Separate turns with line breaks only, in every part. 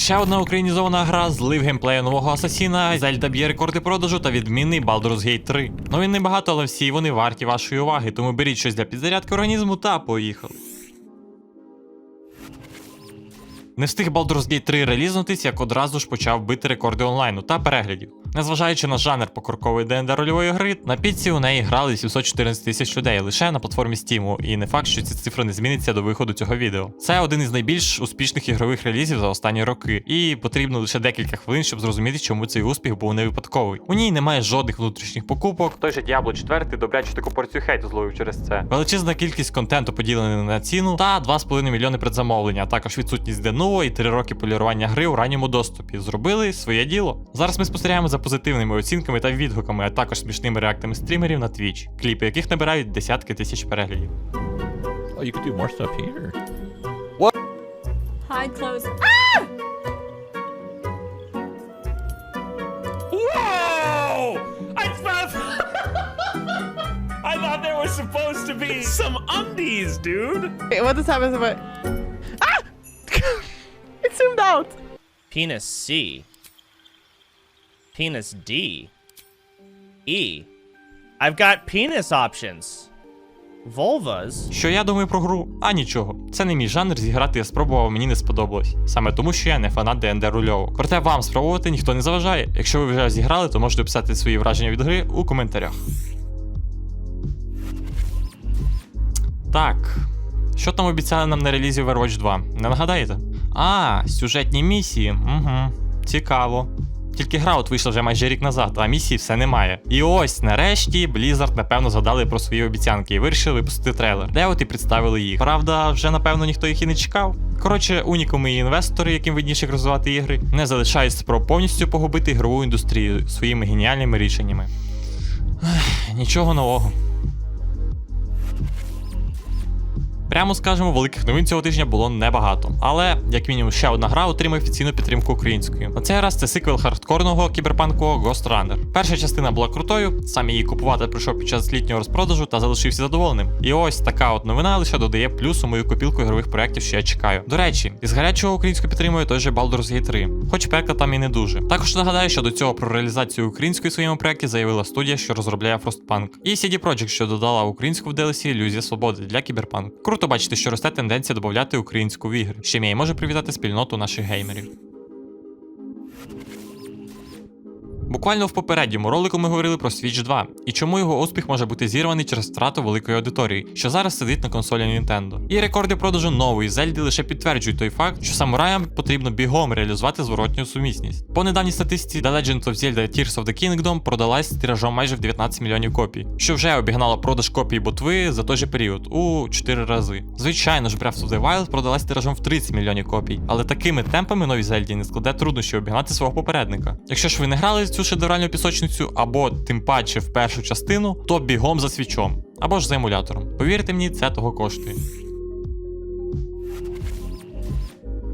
Ще одна українізована гра злив геймплею нового асасіна, Зельда б'є рекорди продажу та відмінний Baldur's Gate 3. Ну він не але всі вони варті вашої уваги, тому беріть щось для підзарядки організму та поїхали. Не встиг Baldur's Gate 3 релізнутись, як одразу ж почав бити рекорди онлайну та переглядів. Незважаючи на жанр покрокової ДНД рольової гри, на піці у неї грали 714 тисяч людей лише на платформі Steam, і не факт, що ці цифри не зміняться до виходу цього відео. Це один із найбільш успішних ігрових релізів за останні роки, і потрібно лише декілька хвилин, щоб зрозуміти, чому цей успіх був не випадковий. У ній немає жодних внутрішніх покупок. Той же Diablo 4 добряче таку порцію хейту зловив через це. Величезна кількість контенту поділена на ціну та 2,5 мільйони предзамовлення, а також відсутність денуво і 3 роки полірування гри у ранньому доступі. Зробили своє діло. Зараз ми спостерігаємо за позитивними оцінками та відгуками, а також смішними реактами стрімерів на Twitch, кліпи яких набирають десятки тисяч переглядів.
Oh, you could do more stuff here. What?
Hide clothes.
Whoa! I thought I thought there was supposed to be some undies, dude.
Wait, what is happening? What? Ah! it zoomed out.
Penis C. Penis D. E. I've got penis options. Vulvas.
Що я думаю про гру? А нічого. Це не мій жанр, зіграти я спробував, мені не сподобалось. Саме тому, що я не фанат ДНД рульового. Проте вам спробувати ніхто не заважає. Якщо ви вже зіграли, то можете писати свої враження від гри у коментарях. Так. Що там обіцяли нам на релізі Overwatch 2? Не нагадаєте? А, сюжетні місії. Угу. Цікаво. Тільки гра от вийшла вже майже рік назад, а місії все немає. І ось, нарешті, Blizzard, напевно, згадали про свої обіцянки і вирішили випустити трейлер, де от і представили їх. Правда, вже напевно ніхто їх і не чекав. Коротше, унікуми і інвестори, яким видніше розвивати ігри, не залишають спроб повністю погубити ігрову індустрію своїми геніальними рішеннями. Ех, нічого нового. Прямо скажемо, великих новин цього тижня було небагато. Але, як мінімум, ще одна гра отримає офіційну підтримку українською. На цей раз це сиквел хардкорного кіберпанкового Ghost Runner. Перша частина була крутою, сам її купувати прийшов під час літнього розпродажу та залишився задоволеним. І ось така от новина лише додає плюс у мою копілку ігрових проєктів, що я чекаю. До речі, із гарячого українську підтримує той же Baldur's Gate 3, хоч переклад там і не дуже. Також нагадаю, що до цього про реалізацію української в своєму проєкті заявила студія, що розробляє Frostpunk, і CD Projekt, що додала українську в DLC Ілюзія свободи для кіберпанк. Круто бачити, що росте тенденція додати українську в ігри. Ще м'яй може привітати спільноту наших геймерів. Буквально в попередньому ролику ми говорили про Switch 2 і чому його успіх може бути зірваний через втрату великої аудиторії, що зараз сидить на консолі Nintendo. І рекорди продажу нової Зельди лише підтверджують той факт, що самураям потрібно бігом реалізувати зворотню сумісність. По недавній статистиці The Legend of Zelda Tears of the Kingdom продалась тиражом майже в 19 мільйонів копій, що вже обігнало продаж копій ботви за той же період у 4 рази. Звичайно ж, Breath of the Wild продалась тиражом в 30 мільйонів копій, але такими темпами новій Зельді не складе труднощі обігнати свого попередника. Якщо ж ви не грали цю шедевральну пісочницю, або тим паче в першу частину, то бігом за свічом, або ж за емулятором. Повірте мені, це того коштує.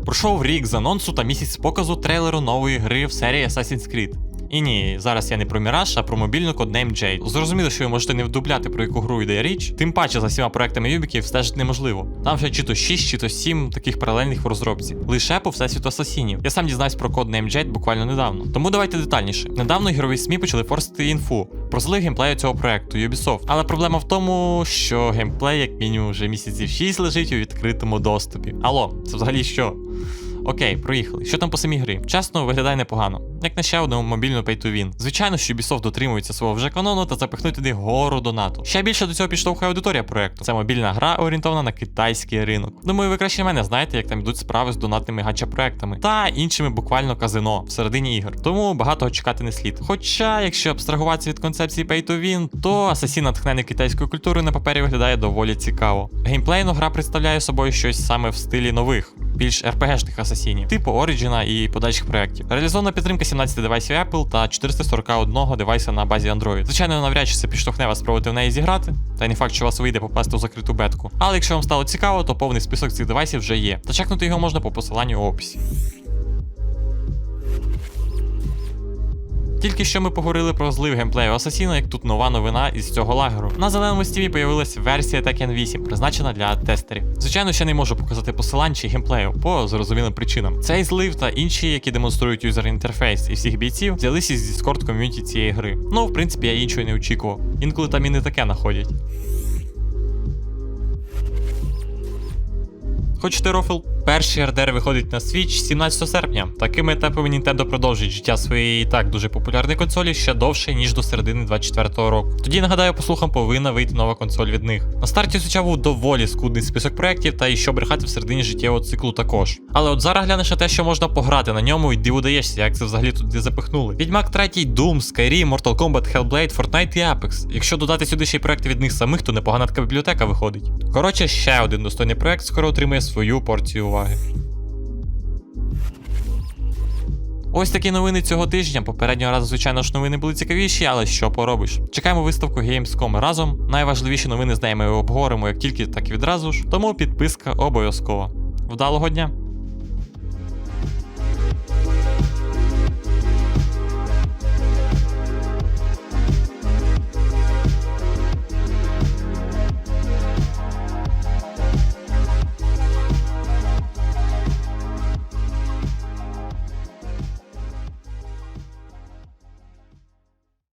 Пройшов рік з анонсу та місяць показу трейлеру нової гри в серії Assassin's Creed. І ні, зараз я не про Mirage, а про мобільну коднейм Jade. Зрозуміло, що ви можете не вдупляти, про яку гру йде річ, тим паче за всіма проектами Юбіків стежити неможливо. Там вже чи то 6, чи то 7 таких паралельних в розробці. Лише по всесвіту асасінів. Я сам дізнався про коднейм Jade буквально недавно. Тому давайте детальніше. Недавно ігрові СМІ почали форсити інфу про злив геймплею цього проекту Ubisoft. Але проблема в тому, що геймплей, як мінімум, вже місяців 6 лежить у відкритому доступі. Алло, це взагалі що? Окей, проїхали. Що там по самій грі? Чесно, виглядає непогано. Як на ще одному мобільну pay-to-win. Звичайно, що Ubisoft дотримується свого вже канону та запихнуть туди гору донату. Ще більше до цього підштовхує аудиторія проекту. Це мобільна гра, орієнтована на китайський ринок. Думаю, ви краще мене знаєте, як там йдуть справи з донатними гача-проектами та іншими буквально казино всередині ігор. Тому багато чекати не слід. Хоча, якщо абстрагуватися від концепції pay-to-win, то Assassin натхнений китайською культурою на папері виглядає доволі цікаво. Геймплейно гра представляє собою щось саме в стилі нових більш RPG-шних асасінів, типу Origin і подальших проєктів. Реалізована підтримка 17 девайсів Apple та 441 девайса на базі Android. Звичайно, навряд чи це підштовхне вас спробувати в неї зіграти, та й не факт, що вас вийде попасти у закриту бетку. Але якщо вам стало цікаво, то повний список цих девайсів вже є. Та чекнути його можна по посиланню у описі. Тільки що ми поговорили про злив геймплею Асасіна, як тут нова новина із цього лагеру. На зеленому стіві появилась версія Tekken 8, призначена для тестерів. Звичайно, ще не можу показати посилань чи геймплею по зрозумілим причинам. Цей злив та інші, які демонструють юзер інтерфейс і всіх бійців, взялися із Discord ком'юніті цієї гри. Ну, в принципі, я іншого не очікував. Інколи там і не таке находять. Хочете рофл? Перший RDR виходить на Switch 17 серпня. Такими етапами Nintendo продовжить життя своєї так дуже популярної консолі ще довше, ніж до середини 24-го року. Тоді нагадаю, по слухам повинна вийти нова консоль від них. На старті Switch був доволі скудний список проєктів, та і що брехати в середині життєвого циклу також. Але от зараз глянеш на те, що можна пограти на ньому, і диву даєшся, як це взагалі туди запихнули. Відьмак 3, Doom, Skyrim, Mortal Kombat, Hellblade, Fortnite і Apex. Якщо додати сюди ще й проекти від них самих, то непогана така бібліотека виходить. Коротше, ще один достойний проект скоро отримає свою порцію уваги. Ось такі новини цього тижня. Попереднього разу, звичайно ж, новини були цікавіші, але що поробиш. Чекаємо виставку Gamescom разом. Найважливіші новини з нею ми обговоримо як тільки, так і відразу ж. Тому підписка обов'язково. Вдалого дня!